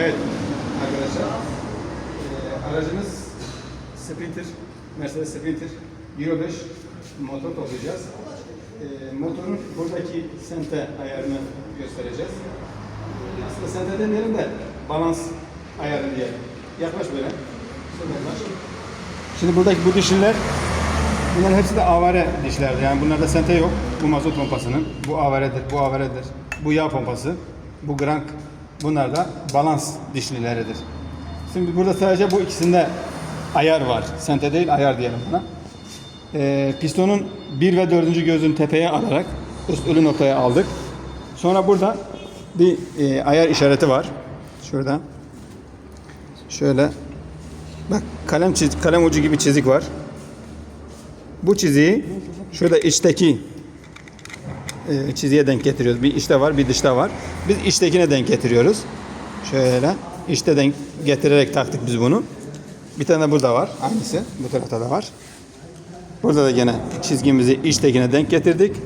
Evet arkadaşlar. Ee, aracımız Sprinter, Mercedes Sprinter Euro 5 motor toplayacağız. Ee, motorun buradaki sente ayarını göstereceğiz. Ee, Aslında sente demeyelim de balans ayarı diyelim. Yaklaş böyle. Şimdi buradaki bu dişliler Bunların hepsi de avare dişlerdi. Yani bunlarda sente yok. Bu mazot pompasının. Bu avaredir, bu avaredir. Bu yağ pompası. Bu grank. Bunlar da balans dişlileridir. Şimdi burada sadece bu ikisinde ayar var. Sente değil ayar diyelim buna. Ee, pistonun 1 ve 4. gözün tepeye alarak üst ölü noktaya aldık. Sonra burada bir e, ayar işareti var. Şurada. Şöyle. Bak kalem çiz, kalem ucu gibi çizik var. Bu çiziyi şurada içteki e, çizgiye denk getiriyoruz. Bir içte var, bir dışta var. Biz içtekine denk getiriyoruz. Şöyle içte denk getirerek taktık biz bunu. Bir tane burada var. Aynısı. Bu tarafta da var. Burada da gene çizgimizi içtekine denk getirdik.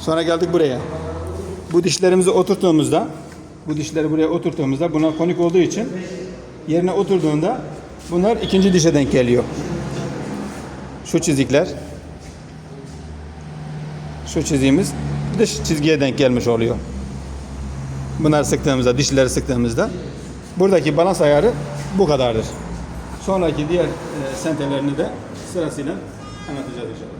Sonra geldik buraya. Bu dişlerimizi oturttuğumuzda bu dişleri buraya oturttuğumuzda buna konik olduğu için yerine oturduğunda bunlar ikinci dişe denk geliyor şu çizikler şu çizgimiz dış çizgiye denk gelmiş oluyor. Bunları sıktığımızda, dişleri sıktığımızda buradaki balans ayarı bu kadardır. Sonraki diğer e, sentelerini de sırasıyla anlatacağız inşallah.